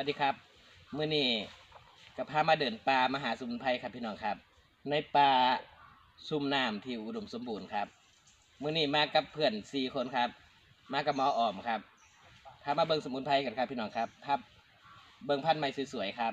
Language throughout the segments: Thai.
วัสดีครับมื่อนี้กับพามาเดินป่ามาหาสมุนไพรครับพี่น้องครับ ในป่าซุ่มน้ำที่อุดมสมบูรณ์ครับมื่อนี้มากับเพื่อนสี่คนครับ มากับหมอออมครับพามาเบิ่งสมุนไพรกันครับพี่น้องครับครับ เบิ่งพันธุ์ใหม่สวยๆครับ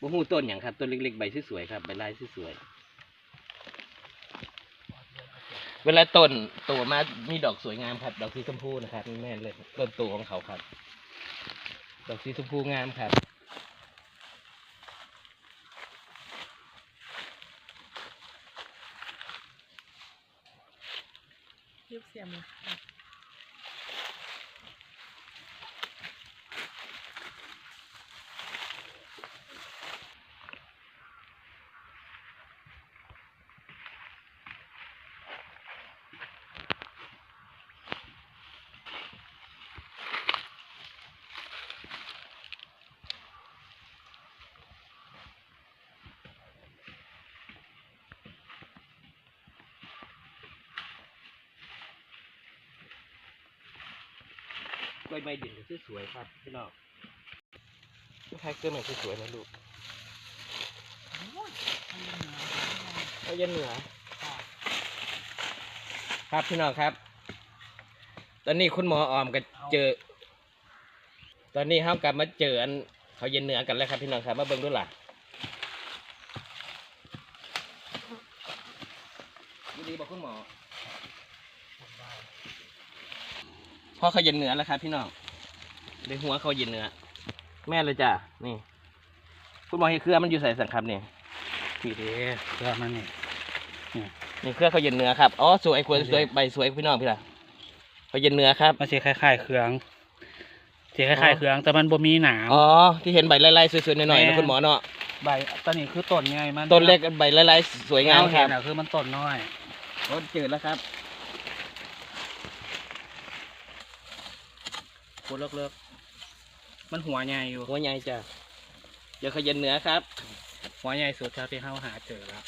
บ่ฮู้ต้นหยังครับต้นเล็กๆใบสวยๆครับใบลายสวยๆเวลาต้นโตมามีดอกสวยงามครับ ดอกสีชมพูนะครับแม่นเลยต้นโตของเขาครับ ดอกสีชมพูงามครับยุบเสียมเลย ใบใบเด่นสวยๆครับพี่น้องลูกค้าเกินมาสวยๆนะลูกเอาเย็นเหนือครับพี่น้องครับ ตอนนี้คุณหมอออมก็เจอ ตอนนี้เฮากลับมาเจออันเขาเย็นเหนือกันแล้วครับพี่น้องครับมาเบิ่งดูล่ะดีบอกคุณหมอ พ่อเขาเย็นเหนือแล้วครับพี่น้องได้หัวเขาเย็นเหนือ แม่เลยจ้ะนี่ คุณหมอเห็นเครือมันอยู่ใส่สังครับเนี่ยพี่เด้เพื่อมันนี่นี่เครือเขาเย็นเหนือครับอ๋อสวยควรสวยใบสวยพี่น้องพี่ล่ะเขาเย็นเหนือครับมันสิคล้ายๆเครื่องสิคล้ายๆเครื่องแต่มันบ่มีหนามอ๋อที่เห็นใบไล่ๆสวยๆหน่อยๆแม่นะคุณหมอเนาะใบตอนนี้คือต้นไงมันต้นเล็กใบไล่ๆสวยงามเอคเห็รับนอะคือมันต้นน้อยโอ้จืดแล้วครับ โคตรเลิกๆมันหัวใหญ่อยู่ หัวใหญ่จ้ะเดี๋ยวเขาเย็นเหนือครับ หัวใหญ่สุดเท่าที่เฮาหาเจอแล้ว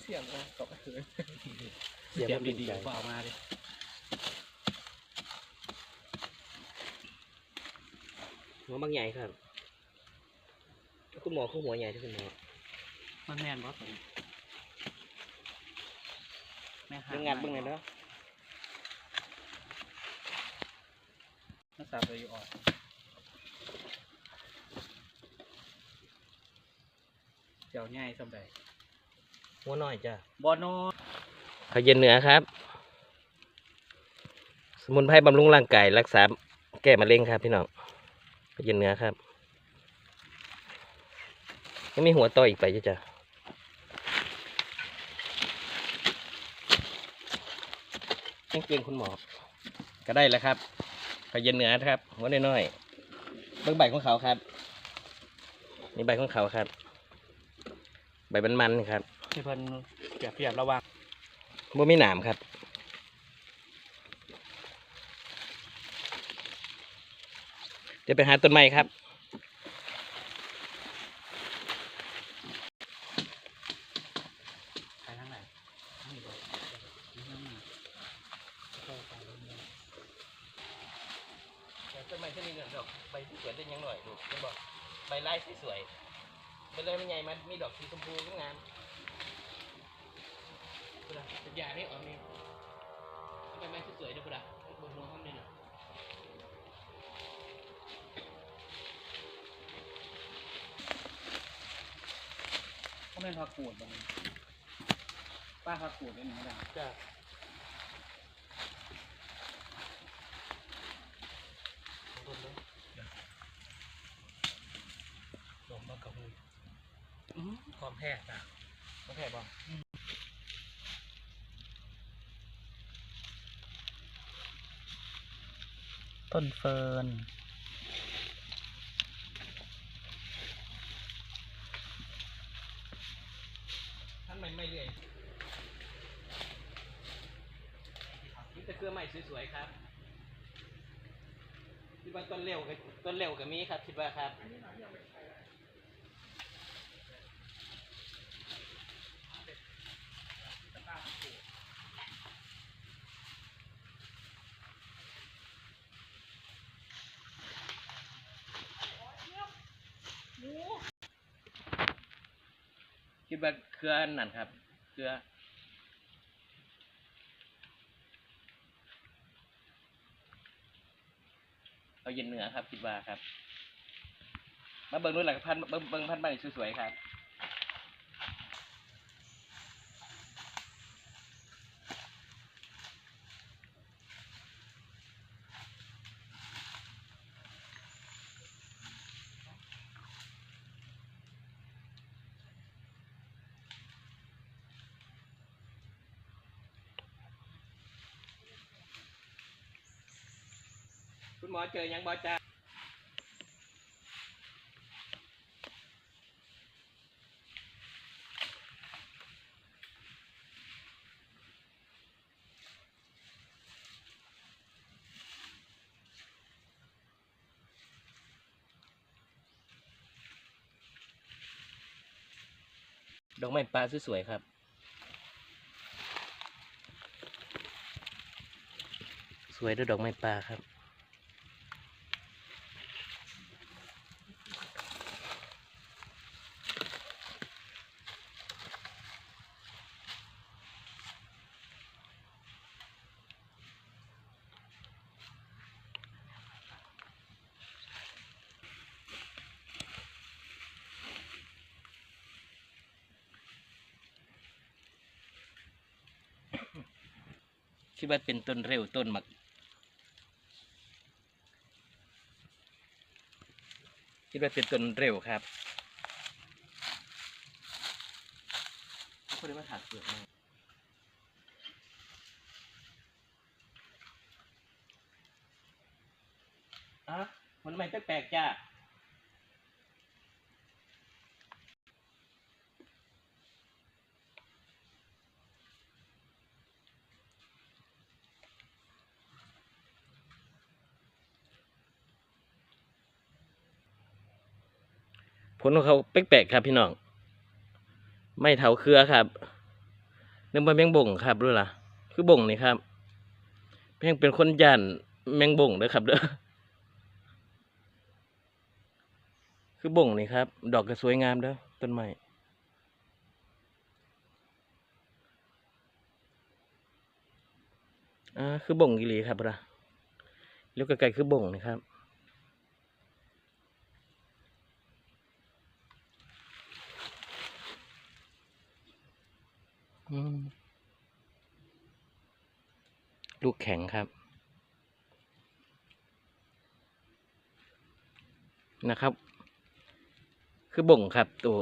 เสียมเลยตกคืนเสียบเตรียมดีดีๆๆก็เอามาดิหัวบางใหญ่ครับ คุณหมอคือหัวใหญ่ที่คุณหมอมันแม่นบ่ตัวนี้แม่หาเรื่องงานเบื้องไหนเนาะมันสาบเลยอยู่ออกเจ้าใหญ่สำใดหัวน้อยจ้ะบ่น้อยเขาเย็นเหนือครับ สมุนไพรบำรุงร่างกายรักษาแก้มะเร็งครับพี่น้องเขาเย็นเหนือครับ ยังมีหัวต่ออีกไปจ้ะจ้ะเก่งๆคุณหมอก็ได้แล้วครับเขาเย็นเหนือครับหัวน้อยๆเบื้องใบของเขาครับนี่ใบของเขาครับ ใบมันๆครับที่เพิ่นเปรียบเทียบระหว่างบ่มีหนามครับเดี๋ยวไปหาต้นไม้ครับ ไปทางไหนนี่บ่นี่ทางไหนเข้าไปแล้วเนี่ย ต้นไม้ที่มีดอกใบที่สวยได้ยังหน่อยดูจะบอกใบลายสวยๆใบลายมันใหญ่มันมีดอกสีชมพูงาม พุดาเป็นยาไม่ออกนี่ใบไม้สวยๆเด้อพุดาบนหัวข้างในน่ะก็แม่นผักกูดบ่นี่ป้าผักกูดได้หนึ่งอย่างจ้าลมบักกะฮูความแพ้จ้ะความแพ้บ่ ต้นเฟิร์นท่านไม่ไม่เรื่อยนี่ตะเกือใหม่สวยๆครับคิดว่าต้นเร็วกับต้นเร็วกับมีครับคิดว่าครับ ว่าเครืออันนั่นครับ เครือเอาเย็นเหนือครับคิดว่าครับ มาเบิ่งนู่นแหละพันเบิ่งเบิ่งพันธุ์ใบสวยๆครับ คุณหมอเจอยังบอจ้าดอกไม้ปลาสวยๆครับ สวยด้วยดอกไม้ปลาครับ คิดว่าเป็นต้นเร็วต้นหมักคิดว่าเป็นต้นเร็วครับคนได้มาถักเปลือกมาอะมันไม่แปลกๆจ้า ลของเขาแปลกๆครับพี่น้อง ไม่เถาเครือครับนึกว่าแมงบ่งครับรู้ล่ะ คือบ่งนี่ครับแมงเป็นคนย่านแมงบ่งเด้อครับเด้อคือบ่งนี่ครับ ดอกก็สวยงามเด้อต้นไม้อ่าคือบ่งอีหลีครับล่ะเลี้ยวไกลๆคือบ่งนี่ครับ ลูกแข็งครับ นะครับ คือบ่งครับตัว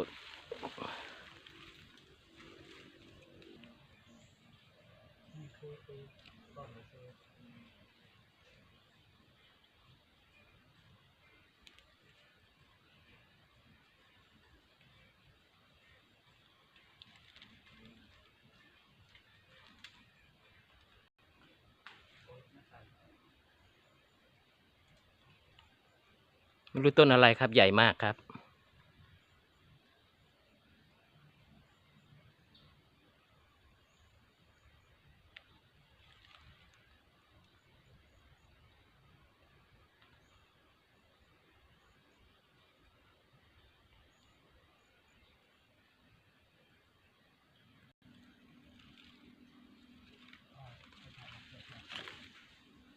ไม่รู้ต้นอะไรครับ ใหญ่มากครับ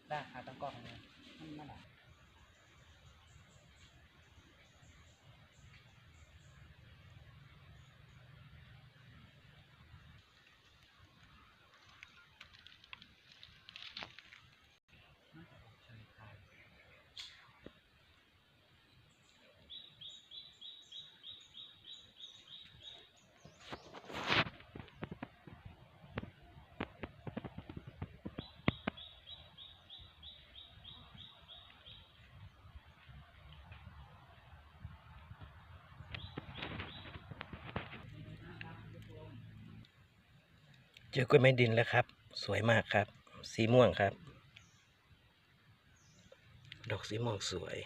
ได้หาตั้งกล้องเลย เจอกล้วยไม้ดินแล้วครับ สวยมากครับ สีม่วงครับ ดอกสีม่วงสวย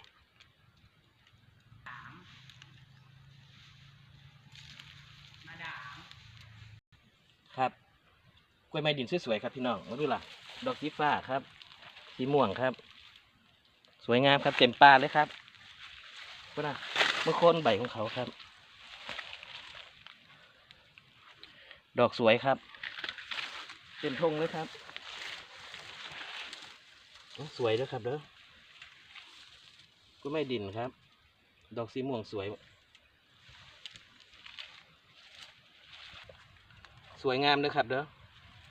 ครับกล้วยไม้ดินสวยๆครับพี่น้องมาดูล่ะ ดอกสีฟ้าครับ สีม่วงครับ สวยงามครับเต็มป่าเลยครับก็นะเมื่อคนใบของเขาครับ ดอกสวยครับ เต็มทงเลยครับสวยด้วยครับเด้อกุ้ยไม่ดินครับ ดอกสีม่วงสวย สวยงามเลยครับเด้อ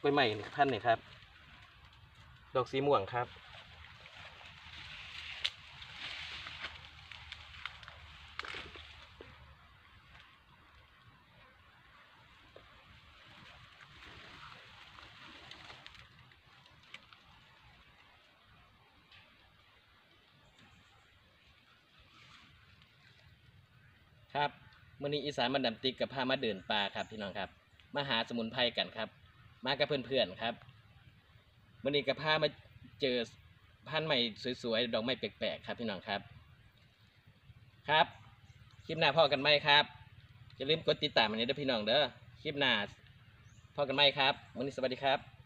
กล้ยใหม่พันธุ์นี่ครับ ดอกสีม่วงครับ ครับมื่อนี้อีสานมันดำติ๊กกับพามาเดินป่าครับพี่น้องครับมาหาสมุนไพรกันครับ มากับเพื่อนๆครับมื่อนี้กับพามาเจอพันธุ์ใหม่สวยๆดอกไม้แปลกๆครับ พี่น้องครับ ครับ คลิปหน้าพ่อกันไหมครับอย่าลืมกดติดตามอันนี้ด้วยพี่น้องเด้อคลิปหน้าพ่อกันไหมครับวันนี้สวัสดีครับ